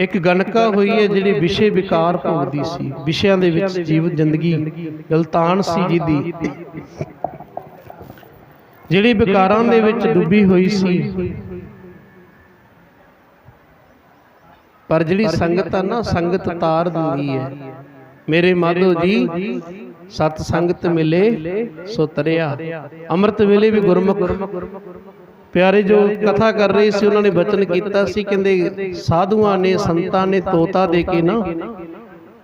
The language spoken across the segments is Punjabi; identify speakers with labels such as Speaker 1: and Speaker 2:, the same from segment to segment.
Speaker 1: ਇੱਕ ਗਣਕਾ ਹੋਈ ਹੈ ਜਿਹੜੀ ਵਿਸ਼ੇ ਵਿਕਾਰ ਭੋਗਦੀ ਸੀ, ਵਿਸ਼ਿਆਂ ਦੇ ਵਿੱਚ ਜੀਵਨ ਜ਼ਿੰਦਗੀ, ਗਲਤਾਨ ਸੀ ਜਿਹਦੀ। ਜਿਹੜੀ ਵਿਕਾਰਾਂ ਦੇ ਵਿੱਚ ਡੁੱਬੀ ਹੋਈ ਸੀ। ਪਰ ਜਿਹੜੀ ਸੰਗਤ ਆ ਨਾ, ਸੰਗਤ ਤਾਰ ਦਿੰਦੀ ਹੈ। ਮੇਰੇ ਮਾਧੋ ਜੀ, ਸਤ ਸੰਗਤ ਮਿਲੇ, ਸੋ ਤਰਿਆ। ਅੰਮ੍ਰਿਤ ਵੇਲੇ ਵੀ ਗੁਰਮੁਖ। ਪਿਆਰੇ ਜੋ ਕਥਾ ਕਰ ਰਹੇ ਸੀ, ਉਹਨਾਂ ਨੇ ਬਚਨ ਕੀਤਾ ਸੀ, ਕਹਿੰਦੇ ਸਾਧੂਆਂ ਨੇ, ਸੰਤਾਂ ਨੇ ਤੋਤਾ ਦੇ ਕੇ ਨਾ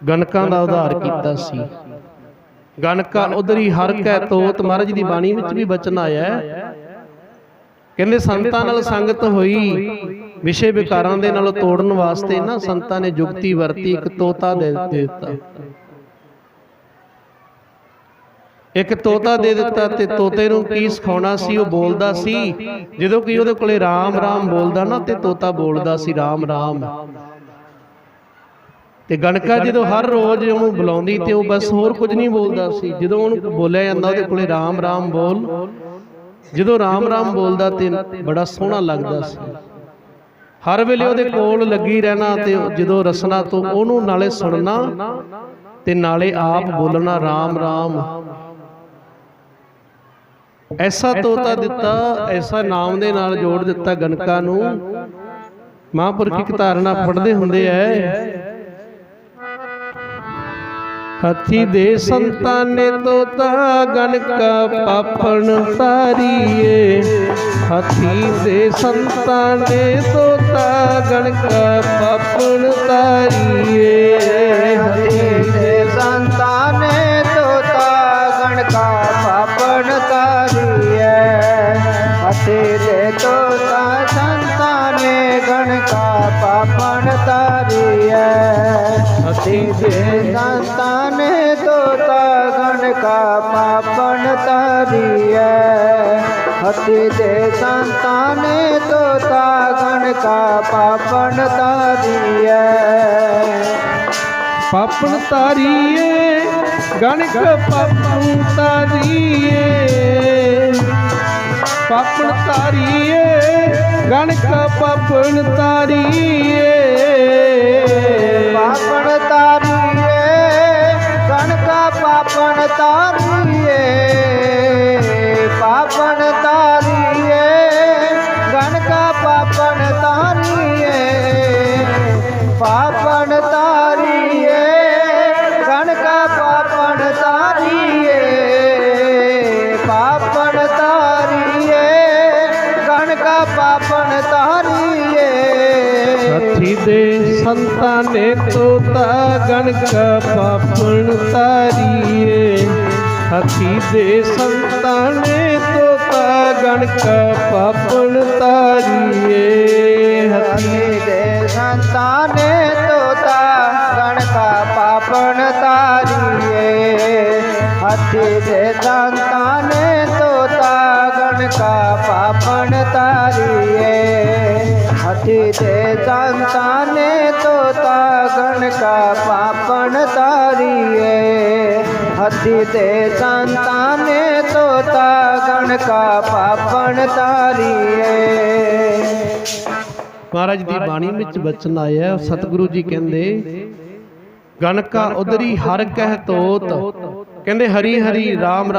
Speaker 1: ਗਨਕਾਂ ਦਾ ਉਧਾਰ ਕੀਤਾ ਸੀ। ਗਨਕਾ ਉਧਰੀ ਹਰ ਕੈ ਤੋਤ, ਮਹਾਰਾਜ ਦੀ ਬਾਣੀ ਵਿੱਚ ਵੀ ਬਚਨ ਆਇਆ ਕਹਿੰਦੇ ਸੰਤਾਂ ਨਾਲ ਸੰਗਤ ਹੋਈ, ਵਿਸ਼ੇ ਵਿਕਾਰਾਂ ਦੇ ਨਾਲ ਤੋੜਨ ਵਾਸਤੇ ਨਾ ਸੰਤਾਂ ਨੇ ਜੁਗਤੀ ਵਰਤੀ, ਇੱਕ ਤੋਤਾ ਦੇ ਦੇ ਦਿੱਤਾ। ਇੱਕ ਤੋਤਾ ਦੇ ਦਿੱਤਾ ਤੇ ਤੋਤੇ ਨੂੰ ਕੀ ਸਿਖਾਉਣਾ ਸੀ? ਉਹ ਬੋਲਦਾ ਸੀ। ਜਦੋਂ ਕਿ ਉਹਦੇ ਕੋਲੇ ਰਾਮ ਰਾਮ ਬੋਲਦਾ ਨਾ ਤੇ ਤੋਤਾ ਬੋਲਦਾ ਸੀ ਰਾਮ ਰਾਮ। ਤੇ ਗਣਕਾ ਜਦੋਂ ਹਰ ਰੋਜ਼ ਉਹਨੂੰ ਬੁਲਾਉਂਦੀ ਤੇ ਉਹ ਬਸ ਹੋਰ ਕੁਝ ਨਹੀਂ ਬੋਲਦਾ ਸੀ। ਜਦੋਂ ਉਹਨੂੰ ਬੋਲਿਆ ਜਾਂਦਾ ਉਹਦੇ ਕੋਲੇ ਰਾਮ ਰਾਮ ਬੋਲ। ਜਦੋਂ ਰਾਮ ਰਾਮ ਬੋਲਦਾ ਤੇ ਬੜਾ ਸੋਹਣਾ ਲੱਗਦਾ ਸੀ। ਹਰ ਵੇਲੇ ਉਹਦੇ ਕੋਲ ਲੱਗੀ ਰਹਿਣਾ ਤੇ ਜਦੋਂ ਰਸਨਾ ਤੋਂ ਉਹਨੂੰ ਨਾਲੇ ਸੁਣਨਾ ਤੇ ਨਾਲੇ ਆਪ ਬੋਲਣਾ ਰਾਮ। ਰਾਮ। ਐਸਾ ਤੋਤਾ ਦਿੱਤਾ ਐਸਾ ਨਾਮ ਦੇ ਨਾਲ ਜੋੜ ਦਿੱਤਾ ਗਨਕਾ ਨੂੰ। ਮਹਾਂਪੁਰਖ ਇੱਕ ਧਾਰਨਾ ਪੜਦੇ ਹੁੰਦੇ ਐ। ਹਾਥੀ ਦੇ ਸੰਤਾਂ ਨੇ ਤੋਤਾ ਗਨਕਾ ਪਾਪਣ ਤਾਰੀਏ ਹਾਥੀ ਦੇ ਸੰਤਾਂ ਨੇ ਤੋਤਾ ਗਨਕਾ ਪਾਪਣ ਤਾਰੀਏ
Speaker 2: ਹਰੀ ਹਤੀ ਦੇ ਸੰਤਾਨੇ ਤੋਤਾ ਗਣਕਾ ਪਾਪਣ ਤਾਰੀਐ ਹਤੀ ਦੇ ਸੰਤਾਨੇ ਤੋਤਾ ਗਣਕਾ ਪਾਪਣ ਤਾਰੀਐ
Speaker 1: ਪਾਪਣ ਤਾਰੀਏ ਗਣਕ ਪਾਪਣ ਤਾਰੀਏ ਪਾਪਣ ਤਾਰੀਏ ਗਣਕ ਪਾਪਣ ਤਾਰੀਏ
Speaker 2: ਪਾਪਣ ਤਾਰੀਏ ਗਣਕਾ ਪਾਪਣ ਤਾਰੀਏ। ਪਾਪਣ ਤਾਰੀਏ ਗਣਕਾ ਪਾਪਣ ਤਾਰੀਏ। ਪਾਪਣ ਤਾਰੀਏ ਗਣਕਾ ਪਾਪਣ ਤਾਰੀਏ। ਪਾਪਣ ਤਾਰੀਏ ਗਣਕਾ ਪਾਪਣ ਤਾਰੀਏ।
Speaker 1: ਸਾਥੀ ਦੇ ਸੰਤਾਂ ਨੇ ਤੋਤਾ ਗਣਕ ਪਾਪਣ ਤਾਰੀਏ ਹਾਥੀ ਦੇ ਸੰਤਾਂ ਨੇ ਤੋਤਾ ਗਣਕ ਪਾਪਣ ਤਾਰੀਏ ਹਾਥੀ
Speaker 2: ਹਰੀ ਦੇ ਸੰਤਾਂ ਨੇ ਤੋਤਾ ਗਣਕਾ ਪਾਪਣ ਤਾਰੀਏ ਹੱਥੀ ਦੇ ਸੰਤਾਂ ਨੇ ਤੋਤਾ ਗਣਕਾ ਪਾਪਣ ਤਾਰੀਏ ਹੱਥੀ ਦੇ ਸੰਤਾਂ ਨੇ ਤੋਤਾ ਗਣਕਾ ਪਾਪਣ ਤਾਰੀਏ ਹੱਥੀ ਦੇ ਸੰਤਾਂ ਨੇ ਤੋਤਾ ਗਣਕਾ ਪਾਪਣ ਤਾਰੀਏ
Speaker 1: ਮਹਾਰਾਜ ਦੀ ਬਾਣੀ ਵਿੱਚ ਬਚਨ ਆਇਆ ਸਤਿਗੁਰੂ ਜੀ ਕਹਿੰਦੇ ਗਣਕਾ ਉਦਰੀ ਹਰ ਕਹਿ ਤੋਤ ਕਹਿੰਦੇ ਹਰੀ ਹਰੀ ਰਾਮ